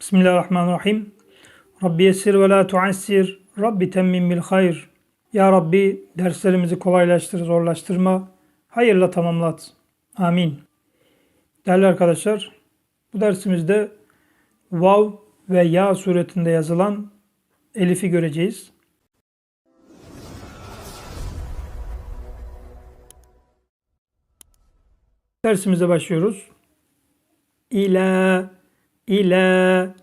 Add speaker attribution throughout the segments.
Speaker 1: Bismillahirrahmanirrahim. Rabbi yessir ve la tuassir. Rabbi temmim bil hayr. Ya Rabbi derslerimizi kolaylaştır, zorlaştırma. Hayırla tamamlat. Amin. Değerli arkadaşlar, bu dersimizde vav ve ya suretinde yazılan elifi göreceğiz. Dersimize başlıyoruz. İla, ila,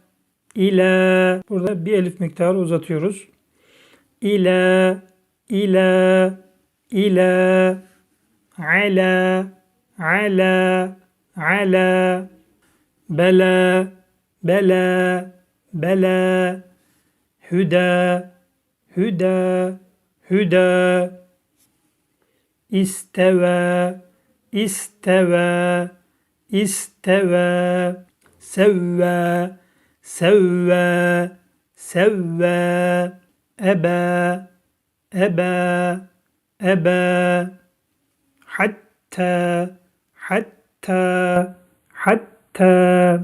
Speaker 1: ila. Burada bir elif miktarı uzatıyoruz. İla, ila, ila, ala, ala, ala, bela, bela, bela, hüda, hüda, hüda, isteva, isteva, isteva, سوى سوى سوى أبى أبى أبى حتى حتى حتى.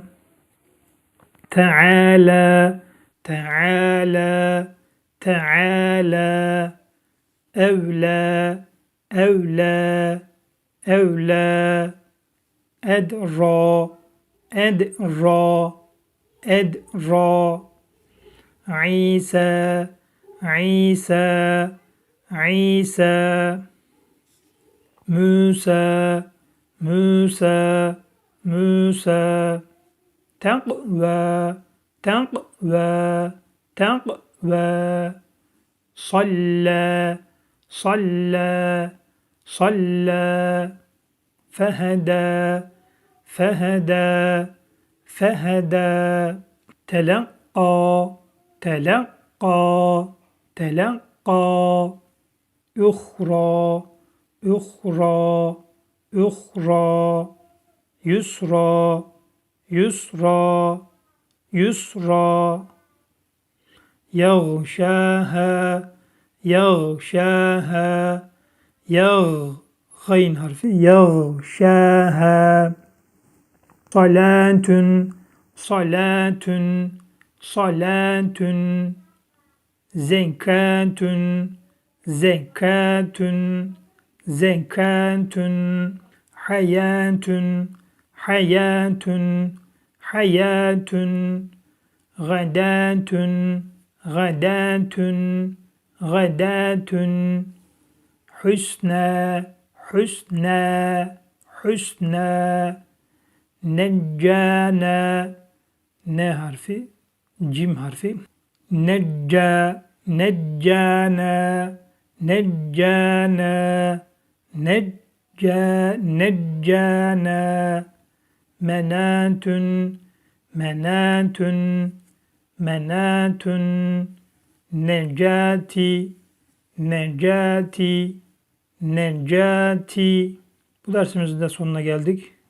Speaker 1: تعالى تعالى تعالى. أولى أولى أولى. أدرى. أدرى أدرى عيسى عيسى عيسى. موسى موسى موسى. تقوى تقوى تقوى. صلى صلى صلى. فهدى. fehede fehede telakka telakka telakka uhra uhra uhra yusra yusra yusra. Yağşaha yağşaha yağ gayn harfi yağşaha Salatun, salatun, salatun. Zekatun, zekatun, zekatun. Hayatun, hayatun, hayatun. Gadatun, gadatun, gadatun. Husna, husna, husna. Neccâne ne harfi? Cim harfi. Necca neccâne neccâne necca neccâne menâtün menâtün menâtün necati necati necati. Bu dersimizin de sonuna geldik.